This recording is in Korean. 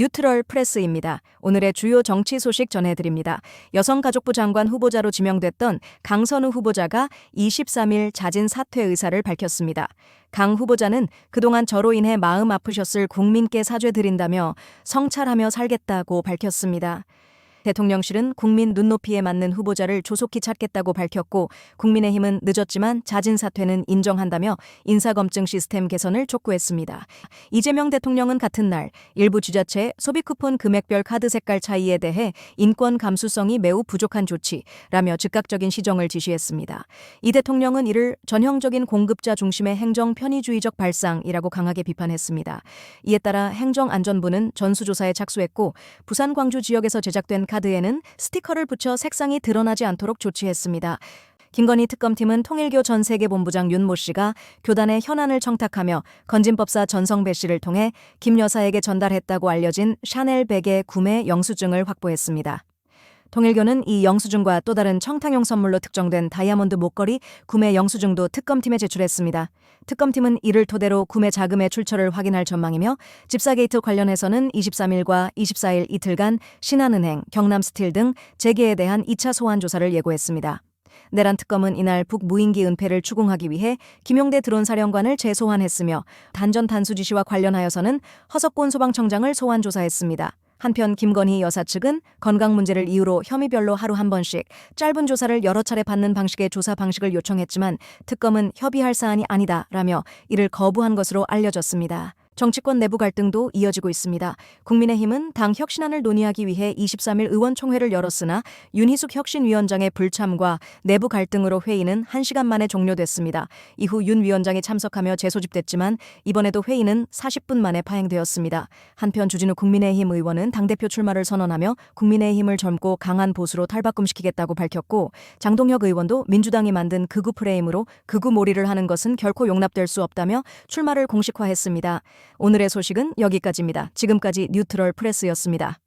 뉴트럴 프레스입니다. 오늘의 주요 정치 소식 전해드립니다. 여성가족부 장관 후보자로 지명됐던 강선우 후보자가 23일 자진 사퇴 의사를 밝혔습니다. 강 후보자는 그동안 저로 인해 마음 아프셨을 국민께 사죄드린다며 성찰하며 살겠다고 밝혔습니다. 대통령실은 국민 눈높이에 맞는 후보자를 조속히 찾겠다고 밝혔고 국민의힘은 늦었지만 자진 사퇴는 인정한다며 인사검증 시스템 개선을 촉구했습니다. 이재명 대통령은 같은 날 일부 지자체 소비 쿠폰 금액별 카드 색깔 차이에 대해 인권 감수성이 매우 부족한 조치라며 즉각적인 시정을 지시했습니다. 이 대통령은 이를 전형적인 공급자 중심의 행정 편의주의적 발상이라고 강하게 비판했습니다. 이에 따라 행정안전부는 전수조사에 착수했고 부산 광주 지역에서 제작된 카드에는 스티커를 붙여 색상이 드러나지 않도록 조치했습니다. 김건희 특검팀은 통일교 전 세계본부장 윤모 씨가 교단의 현안을 청탁하며 건진법사 전성배 씨를 통해 김 여사에게 전달했다고 알려진 샤넬 백의 구매 영수증을 확보했습니다. 통일교는 이 영수증과 또 다른 청탁용 선물로 특정된 다이아몬드 목걸이 구매 영수증도 특검팀에 제출했습니다. 특검팀은 이를 토대로 구매 자금의 출처를 확인할 전망이며 집사 게이트 관련해서는 23일과 24일 이틀간 신한은행, 경남스틸 등 재계에 대한 2차 소환 조사를 예고했습니다. 내란 특검은 이날 북 무인기 은폐를 추궁하기 위해 김용대 드론 사령관을 재소환했으며 단전 단수 지시와 관련하여서는 허석곤 소방청장을 소환 조사했습니다. 한편 김건희 여사 측은 건강 문제를 이유로 혐의별로 하루 한 번씩 짧은 조사를 여러 차례 받는 방식의 조사 방식을 요청했지만 특검은 협의할 사안이 아니다라며 이를 거부한 것으로 알려졌습니다. 정치권 내부 갈등도 이어지고 있습니다. 국민의힘은 당 혁신안을 논의하기 위해 23일 의원총회를 열었으나 윤희숙 혁신위원장의 불참과 내부 갈등으로 회의는 1시간 만에 종료됐습니다. 이후 윤 위원장이 참석하며 재소집됐지만 이번에도 회의는 40분 만에 파행되었습니다. 한편 주진우 국민의힘 의원은 당대표 출마를 선언하며 국민의힘을 젊고 강한 보수로 탈바꿈시키겠다고 밝혔고 장동혁 의원도 민주당이 만든 극우 프레임으로 극우 몰이를 하는 것은 결코 용납될 수 없다며 출마를 공식화했습니다. 오늘의 소식은 여기까지입니다. 지금까지 뉴트럴 프레스였습니다.